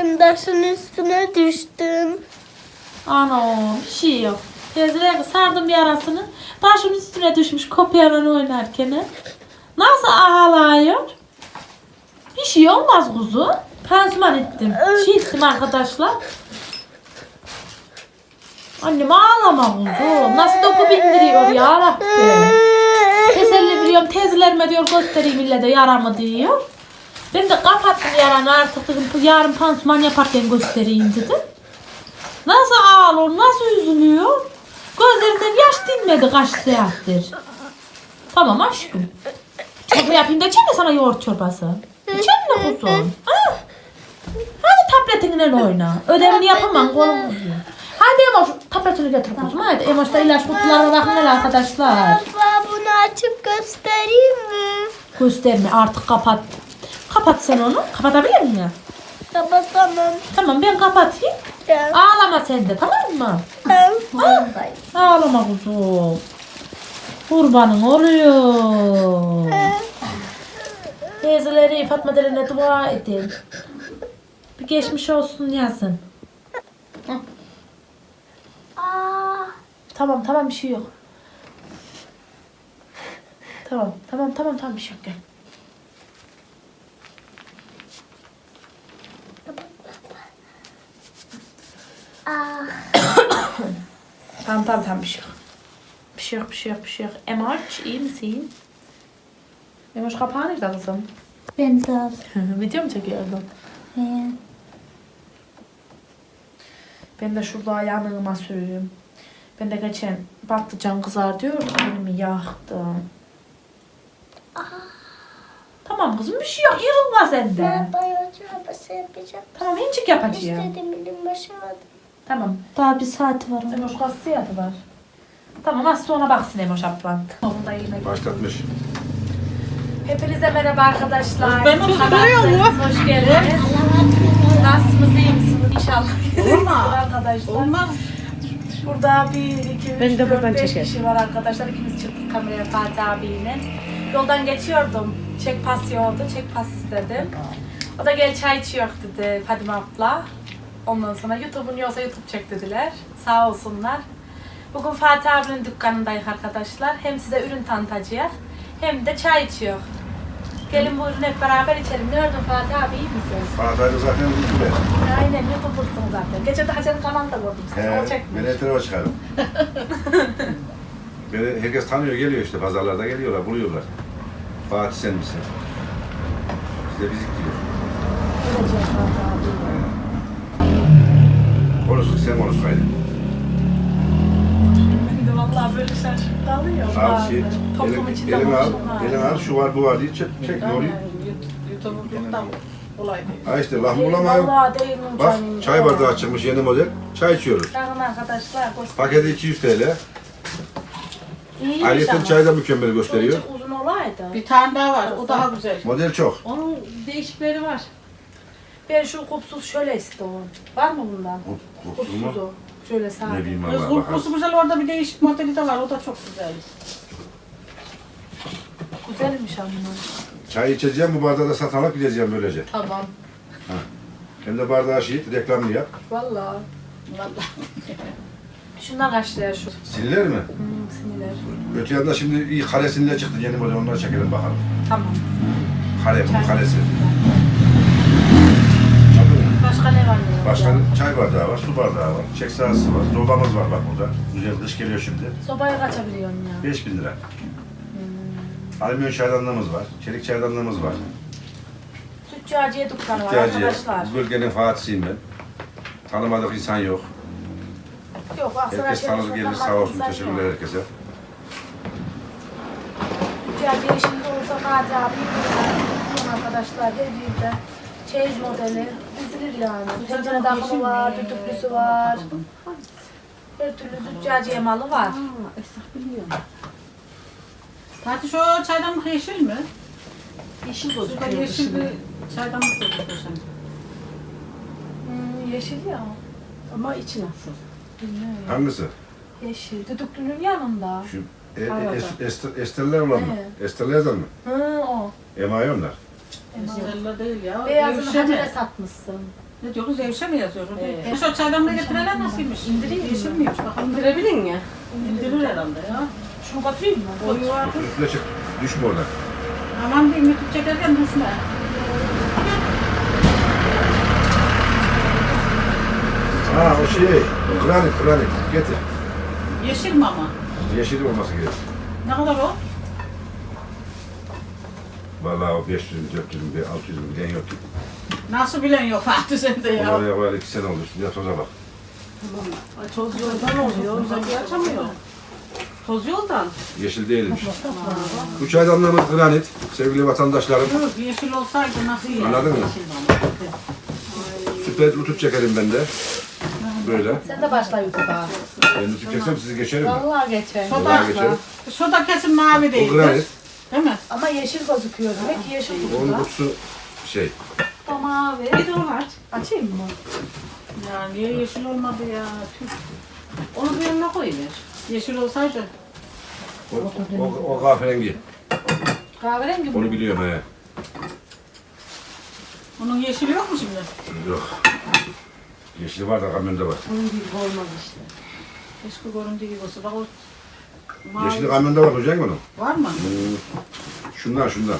Taşın üstüne düştüm. Ana bir şey yok. Teyzeler sardım yarasını. Taşın üstüne düşmüş kopyalan oynarken. Nasıl ağlıyor? Bir şey olmaz kuzu. Pansuman ettim. Şey ettim arkadaşlar. Annem ağlama kuzu. Nasıl topu bindiriyor ya Rabbim. Teselli veriyorum teyzelerime diyor göstereyim ille de yaramı diyor. Ben de kapattım yaranı artık dedim yarın pansuman yaparken göstereyim dedim. Nasıl ağlıyor, nasıl üzülüyor? Gözlerinden yaş dinmedi kaç saattir. Tamam aşkım. Çorba yapayım da içeyim mi sana yoğurt çorbası? İçeyim mi kuzum? Ha? Hadi tabletinle oyna. Ödevini yapamam kolum uzuyor. Hadi Emoş tabletini getir kuzum hadi. Emoş'ta ilaç kutularına bakın hele arkadaşlar. Baba bunu açıp göstereyim mi? Gösterme artık kapat. Kapat sen onu. Kapatabilir miyim? Baba tamam. Ben kapatayım. Tamam. Ağlama sen de tamam mı? Tamam. Ağlama kuzum. Kurbanın oluyor. Teyzeleri Fatma Deren'e dua edin. Bir geçmiş olsun yazın. Aa, Tamam tamam bir şey yok. Tamam tamam tamam tamam bir şey yok gel. Aa. Tamam tamam tamam bir şey yok. Bir şey yok bir şey yok bir şey yok. Emoş iyi misin? Emoş kapağı nerede kızım? Ben de al. Video mu çekiyordun? He. Ben de şurada ayağımı sürüyorum. Ben de geçen patlıcan kızar diyor. Elimi yaktım. Tamam kızım bir şey yok. Yırılma sen de. Ben. Basın yapacağım. Tamam incik yapacağım. İstediğim bilim başaramadım. Tamam. Daha bir saat var. Emoş kasiyatı var. Tamam az sonra baksın Emoş ablan. Onda yemek. Başlatmış. Hepinize merhaba arkadaşlar. Ben oturuyorum. Hoş geldiniz. Nasılsınız iyi misiniz? İnşallah. Olmaz. arkadaşlar. Olmaz. Burada bir, iki, üç, Ben de dört, beş çekerim. kişi var arkadaşlar. İkimiz çıktık kameraya Fatih abiyle. Yoldan geçiyordum. Çek pas yoldu. Çek pas istedim. O da gel çay içiyor dedi Fadime abla. Ondan sonra YouTube'un yoksa YouTube çek dediler. Sağ olsunlar. Bugün Fatih abinin dükkanındayız arkadaşlar. Hem size ürün tanıtacağız hem de çay içiyor. Gelin buyurun hep beraber içelim. Ne gördün Fatih abi iyi misin? Fatih abi zaten YouTube'da. Aynen YouTuber'sın zaten. Geçen de Hacer'in kanalında gördüm seni. He, o çekmiş. beni etrafa çıkardım. beni herkes tanıyor, geliyor işte. Pazarlarda geliyorlar, buluyorlar. Fatih sen misin? Biz de bizik diyor. Göreceğiz Fatih abi. Konuştuk, sen konuşsaydın. Ben de vallahi böyle şaşırıp dalıyorum Al bazen. şey, Toplum içinde elini al, konuşmak. elini al, şu var bu var diye çek, çek ne oluyor? YouTube'luktan kolay değil. Ha işte Değil, bulamayın. Vallahi değil mi Bak canım? çay bardağı çıkmış yeni model. Çay içiyoruz. Bakın arkadaşlar. göster- Paketi 200 TL. İyiymiş Ayrıca ama. çay da mükemmel gösteriyor. Çocuk uzun olaydı. Bir tane daha var. O daha güzel. Model çok. Onun değişikleri var. Ben şu kupsuz şöyle istiyorum. Var mı bundan? Kup- Kupsuz mu? Kupsuzu. Şöyle sade. Ne bileyim Kız valla bakalım. kurkusu güzel orada bir değişik modeli de var. O da çok güzel. Güzelmiş ama. Çay içeceğim, bu bardağı da alıp gideceğim böylece. Tamam. Hem de bardağı şehit, reklamını yap. Vallahi. Vallahi. Şundan kaç lira şu? Siniler mi? Hmm, sinirler. Öte yanda şimdi iyi kare sinirler çıktı yeni model onları çekelim bakalım. Tamam. Kare bunun karesi. Başka ne var ne yok? Başka ya? çay bardağı var, su bardağı var, çek sahası var, sobamız var bak burada. Güzel kış geliyor şimdi. Sobaya kaçabiliyorsun ya. 5000 lira. Alüminyum çaydanlığımız var, çelik çaydanlığımız var. Tüccaciye dükkanı var İhtiyacı arkadaşlar. bu bölgenin Fatih'iyim ben. Tanımadık insan yok. Yok Aksaray Herkes tanıdı Şerif gelir sağ olsun teşekkürler herkese. Tüccaciye şimdi olsa Fatih abi arkadaşlar her yerde çeyiz modeli dizilir yani. Tencere takımı var, düdüklüsü var. Her türlü tüccaciye malı var. Aa, esnaf biliyorum. Fatih şu çaydanlık yeşil mi? Yeşil Şurada gözüküyor yeşil dışında. bir çaydanlık gözüküyor sen. Hmm, yeşil ya. Ama içi nasıl? Bilmiyorum. Hangisi? Yeşil. Düdüklünün yanında. Şu e, Arada. es, ester, esterler olan mı? Evet. Esterlerden mi? Hı o. Emayi onlar. Estella değil ya. Beyazını Gevşeme. Hacer'e satmışsın. Ne diyor kız evşe mi yazıyor? Evet. Evet. Şu çaydanlığı getireler nasılmış? İndireyim mi? Yeşil miymiş bakalım. İndirebilin ya. İndirir herhalde ya. Şunu götüreyim mi? Boyu var. Üstüne çık. Düşme oradan. Aman diyeyim YouTube çekerken düşme. Ha o şey. O granit granit. Getir. Yeşil mi ama? Yeşil olması gerek. Ne kadar o? Vallahi o 500 bin, 400 bin, 600 bin bilen yok ki. Nasıl bilen yok Fatih sen de ya. Oraya koyalı iki sene oldu. Üstüne toza bak. Ay, Toz yoldan oluyor. Uzakı açamıyor. Toz yoldan. Yeşil değilmiş. Bu çaydanlığımız granit. Sevgili vatandaşlarım. Dur, yeşil olsaydı nasıl iyi? Anladın mı? Süper YouTube çekerim ben de. Böyle. Sen de başla YouTube'a. Ben YouTube çeksem sizi geçerim mi? Vallahi geçer. Vallahi geçerim. Şu da kesin mavi Bu değil. granit. Değil mi? Ama yeşil gözüküyor demek ki yeşil Onun kutuda. kutusu şey. Mavi. Bir de onu aç. Açayım mı? Ya niye yeşil olmadı ya? Tüh. Onu bir yanına koyuver. Yeşil olsaydı. O, o, o kahverengi. Kahverengi mi? Onu biliyorum he. Onun yeşili yok mu şimdi? Yok. Yeşili var da kamyonda var. Onun gibi olmaz işte. Keşke göründüğü gibi olsa. Bak o mavi Yeşili kamyonda var hocam onun. var mı? Hmm. Şundan şundan.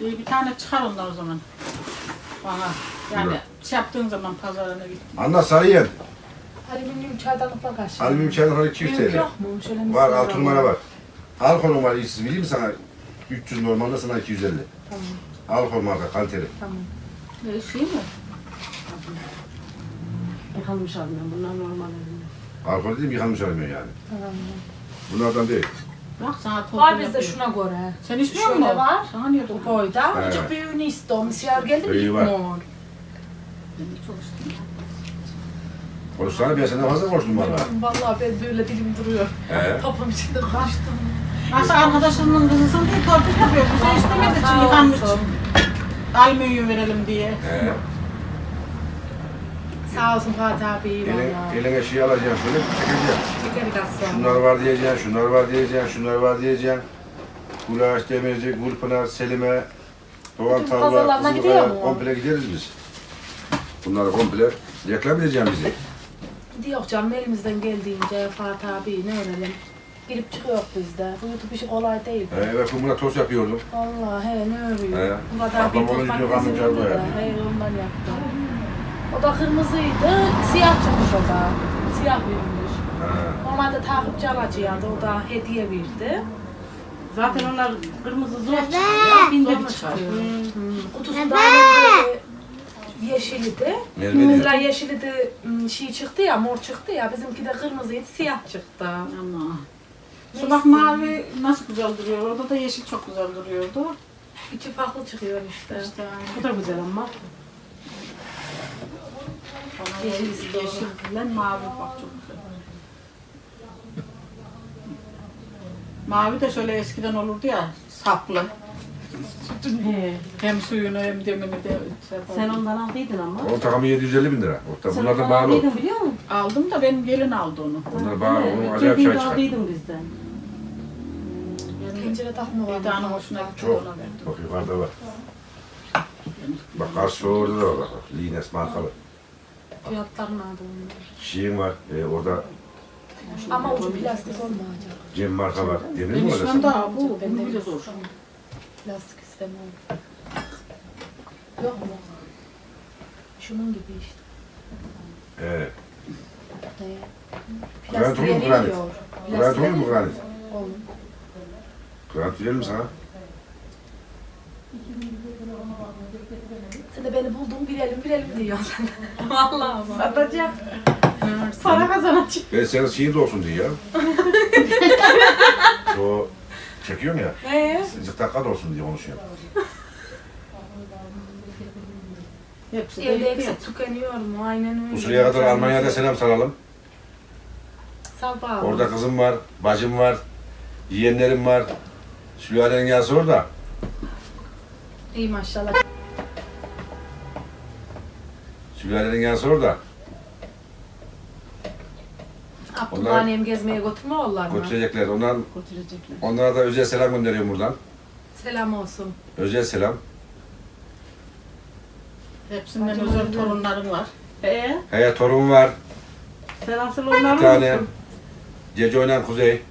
İyi bir tane çıkar ondan o zaman. Bana. Yani Güzel. şey yaptığın zaman pazarına git. Anla sayın. Alüminyum çaydanlıklar kaç? Alüminyum çaydanlık 200 Büyük TL. yok mu? Şöyle Var misal 6 alalım. numara var. Alkol var iyisi bileyim mi sana 300 normalde sana 250. Tamam. Alkol marka kaliteli. Tamam. Ne şey mi? Yıkanmış almıyorum. Bunlar normal alüminyum. Alkol dedim yıkanmış almıyor yani. Tamam. Bunlardan değil. Bak sana toz Var bizde yapıyor. şuna göre. Sen içmiyor Şöyle musun? var. Sana niye Bu toz? boyda. Evet. Azıcık büyüğünü istiyorum. Siyah geldi mi? Büyüğü var. İçtim. Konuşsana ben senden fazla konuştum valla. Vallahi ben böyle dilim duruyor. He. Topum içinde konuştum. Nasıl arkadaşımın kızısın diye torpil yapıyor. Bize istemedi için yıkanmış. Alüminyum verelim diye. He. Sağ olsun Fatih abi. Elin, Valla. eline şey alacaksın şöyle çekeceksin. Dikkat Şunlar var diyeceksin, şunlar var diyeceksin, şunlar var diyeceksin. Gulaş, Demirci, Gülpınar, Selime, Doğan Bütün Tavla, pazarlarına gidiyor Kızılkaya, mu? komple gideriz biz. Bunları komple reklam edeceğim bizi. Yok canım elimizden geldiğince Fatih abi ne örelim. Girip çıkıyor bizde. Bu YouTube işi kolay değil. He, evet ben buna tost yapıyordum. Vallahi he ne örüyor. He. Bu kadar Ablam bir onu toprak izliyor, kesildi amca de. da yapıyor. He ondan yaptı. O da kırmızıydı. Siyah çıkmış o da. Siyah. He. Normalde takipçi alacağıydı. O da hediye verdi. Zaten onlar kırmızı zor çıkıyor. Binde bir çıkıyor. Kutusu da böyle yeşilidi. Merve. Mesela yeşilidi hmm, şey çıktı ya, mor çıktı ya. Bizimki de kırmızıydı, siyah çıktı. Ama. Şu bak mavi nasıl güzel duruyor. Orada da yeşil çok güzel duruyordu. İçi farklı çıkıyor işte. İşte Bu da güzel ama. Bana Yeşil yeşil, mavi bak çok güzel. Mavi de şöyle eskiden olurdu ya saplı. He. Hem suyunu hem demini de şey. Sen ondan aldıydın ama. O takımı 750 bin lira. Orta, Sen bunlar da ondan bağlı. aldıydın biliyor musun? aldım da benim gelin aldı onu. Onlar bağlı. Onu Evet, acayip bir çay çıkar. aldıydın bizden. Benim Tencere takma var. Eda'nın hoşuna gitti Çok. ona verdim. Bak yukarıda var. Bak karşı orada da var. Bak. Lines markalı. Fiyatlar nerede onlar? Şeyin var. E, orada Ama ucu plastik olmayacak. Cem marka var. Demir mi orası? daha bu. Ben de bile zor. Plastik istemem. Yok mu? Şunun gibi işte. Evet. Ne? Granit olur mu Plastiğe granit? veriyor. Granit olur mu granit? Olur. Granit verir mi sana? Sen de beni buldun bilelim bilelim diyorsun sen. Vallahi bak. Satacak. Para kazanacak. Ben senin şeyin de olsun diye ya. o çekiyorum ya. Ee? Zıttakka da olsun diye konuşuyorum. Hepsi de Evde eksik tükeniyor mu? Aynen öyle. Bu sıraya kadar Almanya'da selam saralım. Sal bağlı. Orada kızım var, bacım var, yeğenlerim var. Sülalenin gelsin orada. İyi maşallah. Sülalenin gelsin orada. Abdullah Onlar- annem gezmeye götürmüyorlar mı? Götürecekler. Ondan, Götürecekler. onlara da özel selam gönderiyorum buradan. Selam olsun. Özel selam. Hepsinden özel torunların var. Ee, He torun var. sen asıl Bir onları tane. musun? Gece oynayan Kuzey.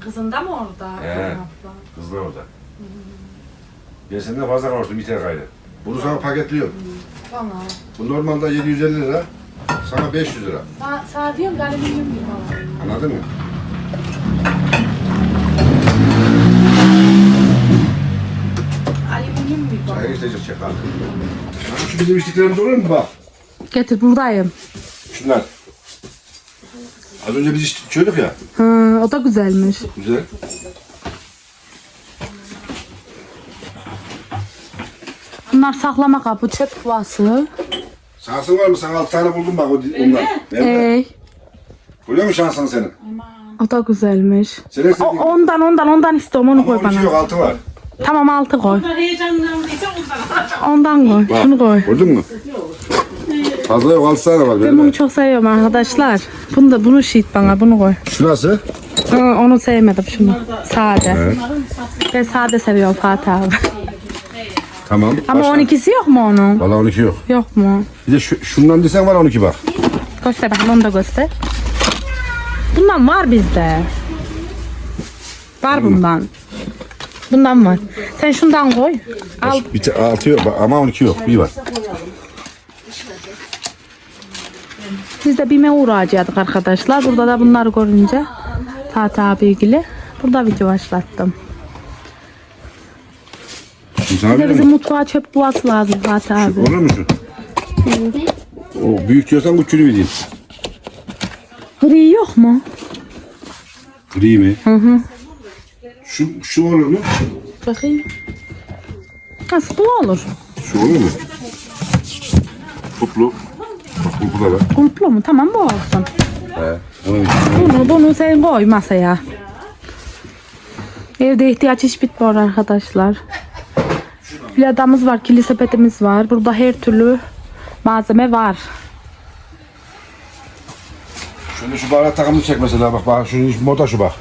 Kızın da mı orada? He. Abla. Kızlar orada. Ben senden fazla konuştum bir tane gayrı. Bunu sana paketliyorum. Tamam. Bu normalde 750 lira. Sana 500 lira. Sa sağ diyorum alüminyum gibi alayım. Anladın mı? Alüminyum gibi Çay alayım. içecek çakal. Şu bizim içtiklerimiz olur mu bak? Getir buradayım. Şunlar. Az önce biz içtik, içiyorduk ya. Ha, o da güzelmiş. Güzel. Bunlar saklama kabı, çöp kovası. Şansın var mı? Sana altı tane buldum bak o ondan. Nerede? Ey, Görüyor musun şansın senin? o da güzelmiş. Senin O, istediğin. ondan ondan ondan istiyorum onu Ama koy 12 yok bana. altı var. Tamam altı koy. Bunlar heyecanlandıysa ondan. Ondan koy. Bak. Şunu koy. Gördün mü? Fazla yok altı tane var. Ben bunu çok seviyorum arkadaşlar. Bunu da bunu şiit bana bunu koy. Şu nasıl? Ha, onu sevmedim şunu. Sade. Ben sade seviyorum Fatih abi. Tamam. Ama Başka? 12'si yok mu onun? Valla 12 yok. Yok mu? Bir de şu, şundan desen var 12 bak. Göster bakayım onu da göster. Bundan var bizde. Var bundan. Bundan var. Sen şundan koy. Al. Bir te- altı yok bak, ama 12 yok. Bir var. Biz de BİM'e uğrayacaktık arkadaşlar. Burada da bunları görünce Fatih abi ilgili. Burada video başlattım. Sana Bir de bizim mutfağa çöp kovası lazım Fatih abi. Olur mu şu? O büyük diyorsan küçüğünü vereyim. Gri yok mu? Gri mi? Hı hı. Şu, şu olur mu? Bakayım. Nasıl bu olur? Şu olur mu? Kuplu. Bak kuplu da var. Kumplu mu? Tamam bu olsun. He. Onun için. Bunu, bunu sen koy masaya. Evde ihtiyaç hiç bitmiyor arkadaşlar. Viladamız var, kili sepetimiz var. Burada her türlü malzeme var. Şöyle şu baharat takımını çek mesela bak. bak şu moda şu bak.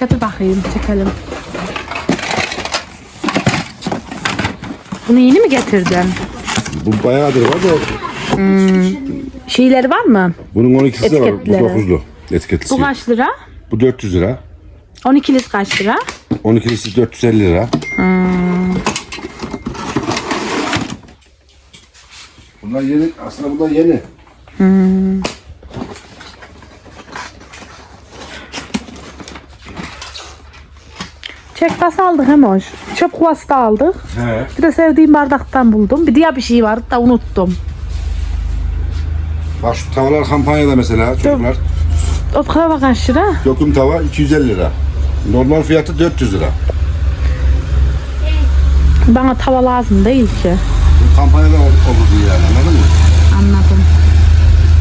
Getir bakayım, çekelim. Bunu yeni mi getirdin? Bu bayağıdır var da Şeyleri var mı? bunun 12'si de var. Bu Etiketleri. 9'lu. Etiketlisi. Bu kaç lira? Bu 400 lira. 12'lis kaç lira? 12'lisi 450 lira. Bunlar yeni. Aslında bunlar yeni. Çek tas aldık hem hoş. Çöp kovası da aldık. He. Bir de sevdiğim bardaktan buldum. Bir diğer bir şey vardı da unuttum. Bak şu tavalar kampanyada mesela çocuklar. O kadar kaç lira? Döküm tava 250 lira. Normal fiyatı 400 lira. Bana tava lazım değil ki. Kampanyada ol- olurdu yani anladın mı? Anladım.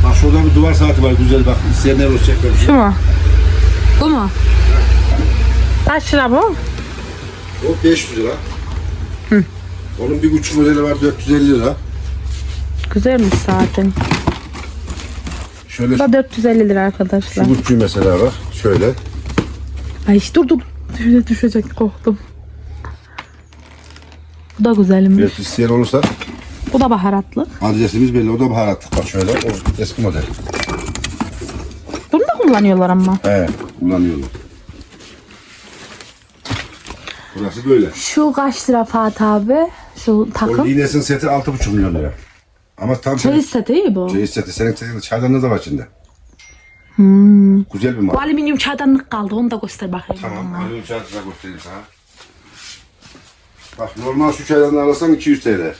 Bak şurada bir duvar saati var güzel bak. İsteyenler olacaklar. Şu mu? Bu mu? Kaç lira bu? O 500 lira. Onun bir buçuk modeli var 450 lira. Güzelmiş zaten. Şöyle Bu da 450 lira arkadaşlar. şu buçuğu mesela bak. Şöyle. Ay dur dur. Düşecek korktum. Bu da güzelmiş. Bir isteyen olursa Bu da baharatlı. adresimiz belli. O da baharatlık bak şöyle. O eski model. Bunu da kullanıyorlar ama. He kullanıyorlar. Burası böyle. Şu kaç lira Fatih abi? Şu O takım. Lines'in seti 6,5 milyon lira. Ama tam Çeyiz seti iyi bu. Ceyiz seti. Senin senin çaydanlığı da var içinde. Güzel bir mal. Bu alüminyum çaydanlık kaldı. Onu da göster bakayım. Tamam. Alüminyum çaydanlığı göstereyim sana. Bak normal şu çaydanlığı alırsan 200 TL.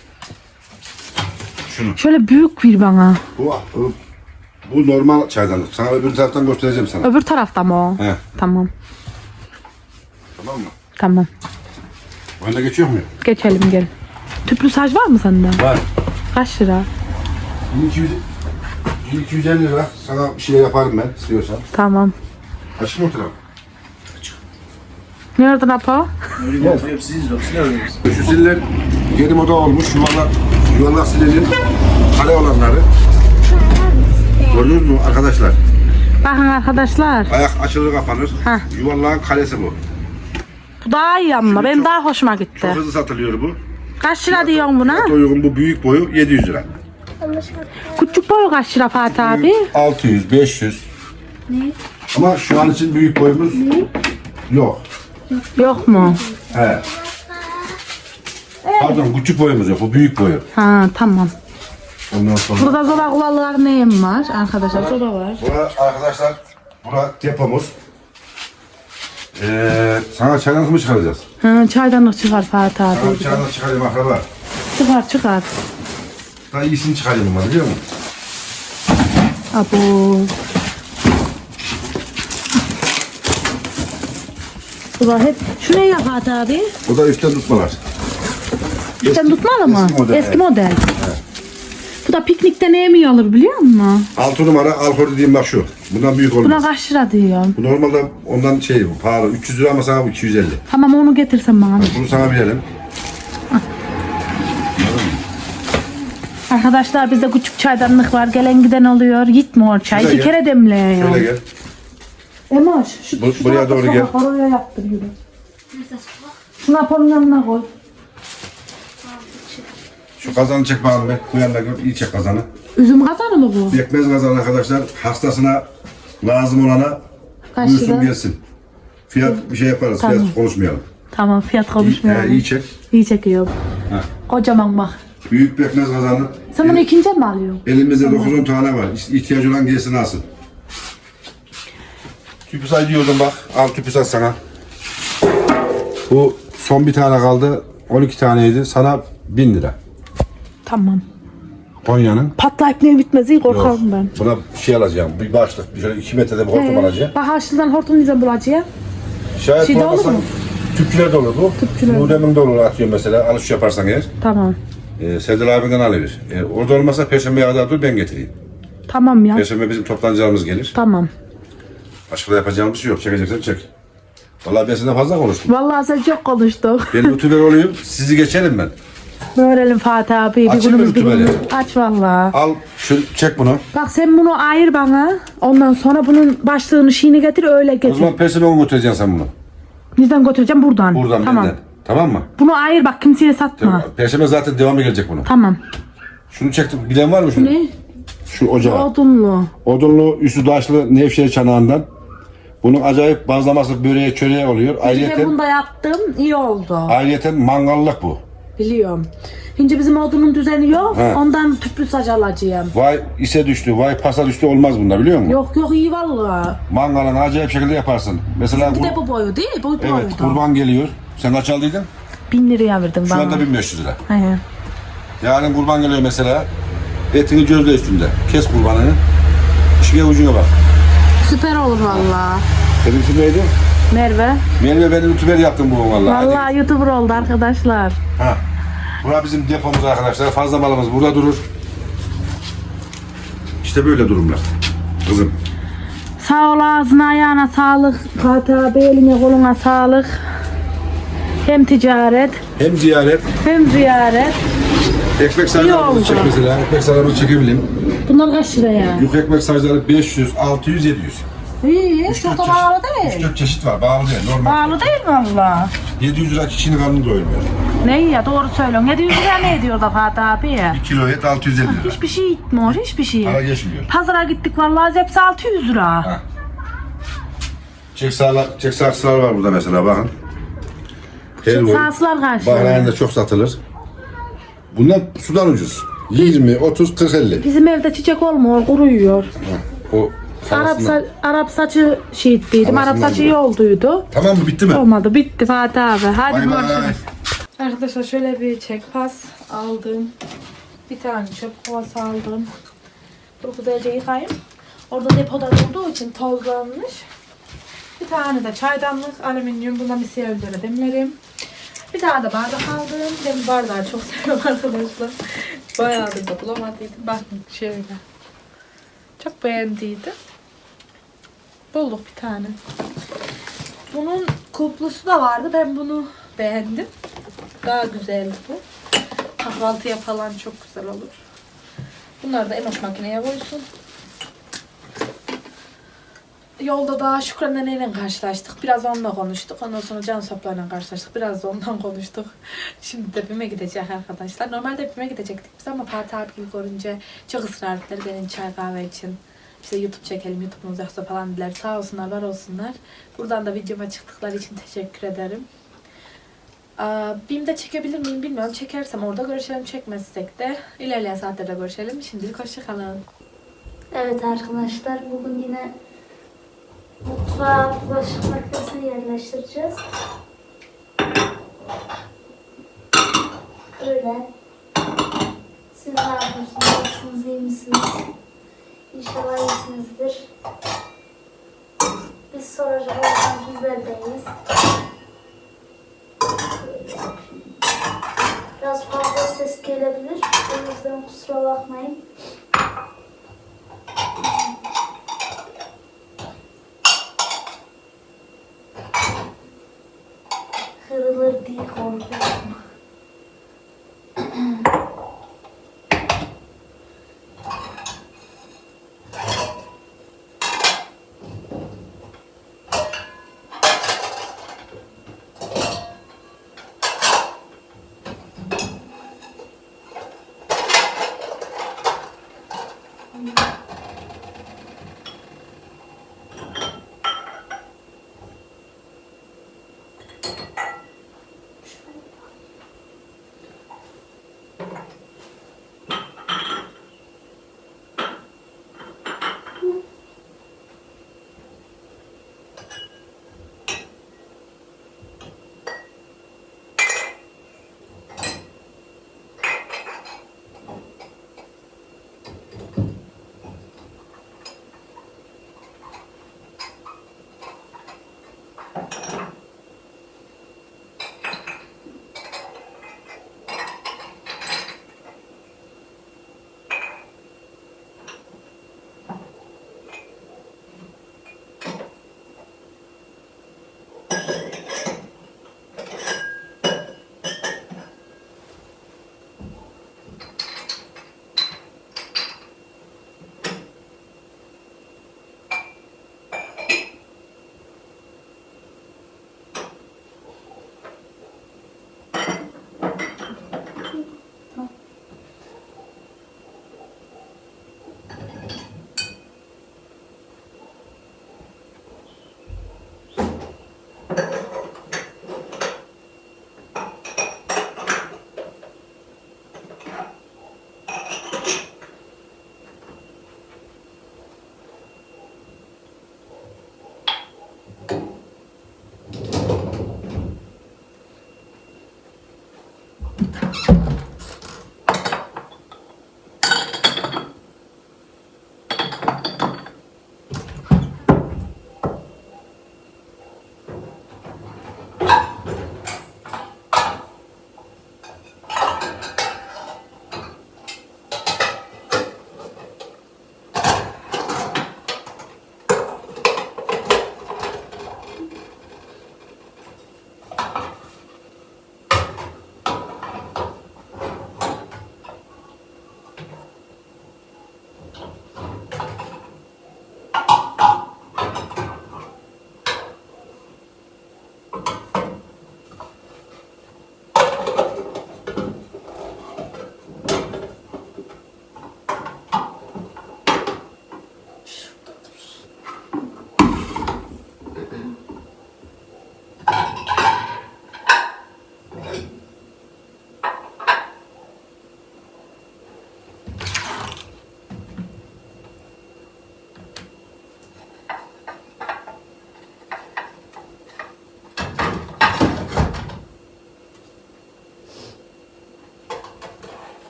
Şunu. Şöyle büyük bir bana. Bu, bu, bu normal çaydanlık. Sana öbür taraftan göstereceğim sana. Öbür tarafta mı o? He. Tamam. Tamam mı? Tamam. Önde geçiyor mu? Geçelim gel. Tüplü saç var mı sende? Var. Kaç lira? 1200 1250 lira. Sana bir şey yaparım ben istiyorsan. Tamam. Açık mı oturalım? Nereden apa? Şu siller yeni moda olmuş. Yuvarlak, yuvarlak silerin kale olanları. Gördünüz mü arkadaşlar? Bakın arkadaşlar. Ayak açılır kapanır. Heh. Yuvarlağın kalesi bu. Bu daha iyi ama benim daha hoşuma Çok gitti. hızlı satılıyor bu. Kaç lira diyorsun buna? Fiyat uygun bu büyük boyu 700 lira. Küçük boyu kaç lira Fatih abi? 600, 500. Ne? Ama şu an için büyük boyumuz yok. Yok mu? He. Pardon küçük boyumuz yok. Bu büyük boyu. Ha tamam. Ondan sonra. Burada zoba kulalılar neyim var? Arkadaşlar zoba var. Bura arkadaşlar, bura depomuz. Ee, sana çaydanlık mı çıkaracağız? Ha, çaydanlık çıkar Fatih Sana abi. bir çaydanlık çıkarayım akraba. Çıkar çıkar. Daha iyisini çıkarayım ama biliyor musun? Abo. Bu da hep şu ne ya Fatih abi? O da üstten tutmalar. Üstten tutmalı mı? eski model, Eski evet. model. Bu da piknikte ne yemiyor olur biliyor musun? 6 numara alkol dediğim bak şu. Bundan büyük Buna olmaz. kaç lira diyor. Bu normalde ondan şey bu pahalı. 300 lira ama sana bu 250. Tamam onu getirsen bana. Bunu sana verelim. Arkadaşlar bizde küçük çaydanlık var. Gelen giden oluyor. Gitmiyor çay. Şöyle İki gel. kere demliyor. Şöyle gel. Emoş şu, Bu- şu buraya tarafta doğru gel. var, Oraya yaptır yürü. Nerede soğuk? Şunu Apo'nun yanına koy. Şu kazanı çek bakalım be. Bu yanına gör. iyi çek kazanı. Üzüm kazanı mı bu? Pekmez kazanı arkadaşlar. Hastasına lazım olana Kaç buyursun lira? gelsin. Fiyat bir şey yaparız. Tamam. Fiyat konuşmayalım. Tamam fiyat İyi, konuşmuyorum. he, iyi çek. İyi çekiyorum. Ha. Kocaman bak. Büyük pekmez kazanı. Sen bunu ikinci mi alıyorsun? Elimizde 9-10 tane var. İhtiyacı olan gelsin alsın. Tüpüsay diyordum bak. Al tüpüsay sana. Bu son bir tane kaldı. 12 taneydi. Sana 1000 lira. Tamam. Konya'nın. Patlayıp ne bitmez iyi korkarım ben. Buna bir şey alacağım. Bir başlık. Bir şöyle 2 metrede bir hortum alacağım. Bak harçlıdan hortum yüzden bulacağım. Şayet Şey de olur mu? tüpçüler de olur bu. Tüpçüler. Nudemin de olur atıyor mesela. Alış yaparsan eğer. Tamam. Ee, Serdar abinden alabilir. Ee, orada olmasa Perşembe kadar dur ben getireyim. Tamam ya. Perşembe bizim toplanacağımız gelir. Tamam. Başka da yapacağımız bir şey yok. Çekeceksen çek. Vallahi ben sizinle fazla konuştum. Vallahi sen çok konuştuk. Ben youtuber olayım, sizi geçerim ben. Görelim Fatih abi. Bir Açayım mı günümüz bir YouTube'u? günümüz. Aç valla. Al, şu çek bunu. Bak sen bunu ayır bana. Ondan sonra bunun başlığını şeyini getir öyle O getir. zaman günü götüreceksin sen bunu. Nereden götüreceğim? Buradan. Buradan tamam. benden. Tamam mı? Bunu ayır bak kimseye satma. Perşembe zaten devamı gelecek bunun. Tamam. Şunu çektim. Bilen var mı şunu? Ne? Şu ocağı. Odunlu. Odunlu, üstü daşlı Nevşehir çanağından. Bunun acayip bazlaması böreğe çöreğe oluyor. Ayrıyeten, bunu da yaptım. iyi oldu. ayrıyeten mangallık bu. Biliyorum. Şimdi bizim odunun düzeni yok. He. Ondan tüplü saç alacağım. Vay ise düştü, vay pasa düştü olmaz bunda biliyor musun? Yok yok iyi valla. Mangalını acayip şekilde yaparsın. Mesela Bir de bu boyu değil? Bu evet, boydu. kurban geliyor. Sen kaç aldıydın? Bin liraya verdim Şu bana. anda 1500 lira. He. Yarın kurban geliyor mesela. Etini gözle üstünde. Kes kurbanını. İşine ucuna bak. Süper olur valla. Senin isim neydi? Merve. Merve beni youtuber yaptın bu vallahi. Hadi. Valla YouTuber oldu arkadaşlar. Ha. Bura bizim depomuz arkadaşlar. Fazla malımız burada durur. İşte böyle durumlar. Kızım. Sağ ol ağzına ayağına sağlık. Fatih abi eline koluna sağlık. Hem ticaret Hem ziyaret, hem ziyaret. ekmek sarılarımızı çek mesela. Ekmek sarılarımızı çekebilirim. Bunlar kaç lira ya? Yük ekmek sarıları 500, 600, 700. İyi, çok da pahalı değil. 3-4 çeşit var. Bağlı değil. Normal. Pahalı değil valla. 700 lira kişinin karnını doyurmuyor. Ne ya doğru söylüyorsun. 700 lira ne ediyor da Fatih abi ya? 1 kilo et 650 lira. Hiçbir şey gitmiyor, hiçbir şey. Para geçmiyor. Pazara gittik vallahi hepsi 600 lira. Ha. Çek sağlar, çek saksılar var burada mesela bakın. Helva. Sağsılar kaç lira? Bahreyn'de çok satılır. Bunlar sudan ucuz. 20, 30, 40, 50. Bizim evde çiçek olmuyor, kuruyor. Ha, O Arap, parasından. sa- Arap saçı şiitliydim. Arap Arasından saçı iyi olduydu. Tamam mı? Bitti mi? Olmadı, bitti Fatih abi. Hadi Bay bay. görüşürüz. Arkadaşlar şöyle bir çek pas aldım. Bir tane çöp kovası aldım. Bunu güzelce yıkayayım. Orada depoda olduğu için tozlanmış. Bir tane de çaydanlık alüminyum. Buna misye öldüre demlerim. Bir tane de bardak aldım. Ben bardağı çok seviyorum arkadaşlar. Bayağıdır da bulamadıydım. Bakın şöyle. Çok beğendiydim. Bulduk bir tane. Bunun kuplusu da vardı. Ben bunu beğendim. Daha güzeldi bu. Kahvaltıya falan çok güzel olur. Bunları da emoş makineye koysun. Yolda da Şükran neneyle karşılaştık. Biraz onunla konuştuk. Ondan sonra Can Soplar'la karşılaştık. Biraz da ondan konuştuk. Şimdi de BİM'e gidecek arkadaşlar. Normalde BİM'e gidecektik biz ama Fatih abi görünce çok ısrar ettiler benim çay kahve için. İşte YouTube çekelim, YouTube'umuz yoksa falan dediler. Sağ olsunlar, var olsunlar. Buradan da videoma çıktıkları için teşekkür ederim. BİM'de çekebilir miyim bilmiyorum. Çekersem orada görüşelim, çekmezsek de ilerleyen saatlerde görüşelim. Şimdilik hoşçakalın. Evet arkadaşlar bugün yine mutfağa bulaşık makinesini yerleştireceğiz. Öyle. Siz ne yapıyorsunuz? Nasılsınız? iyi misiniz? İnşallah iyisinizdir. Biz soracak olursanız bizler de iyiyiz. Biraz fazla ses gelebilir. O yüzden kusura bakmayın. Kırılır diye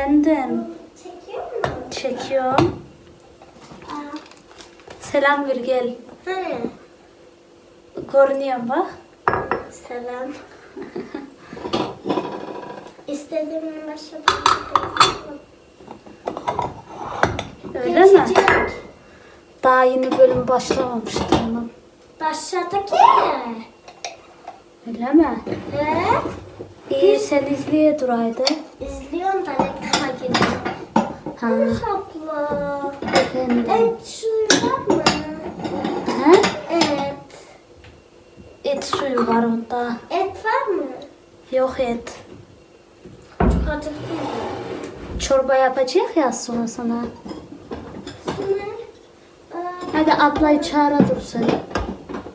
Efendim. Çekiyor mu? Çekiyorum. Selam ver gel. Görünüyor bak. Selam. İstediğim başlayalım. Öyle mi? Daha yeni bölüm başlamamıştı onun. Başladı ki. Öyle mi? Evet. İyi sen izleye duraydı. İzliyorum da reklama giriyorum. Ha. Abla. Efendim. Et suyu var mı? Ha? Evet. Et suyu var onda. Et var mı? Yok et. Çok acıktım. Çorba yapacak ya sonra sana. Aa, Hadi ablayı çağıra dur sen.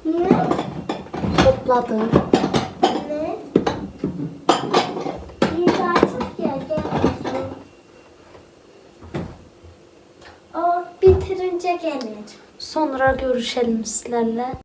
Ne? Topladı. Ne? İyi de açık ya gelmesin. O bitirince gelir. Sonra görüşelim sizlerle.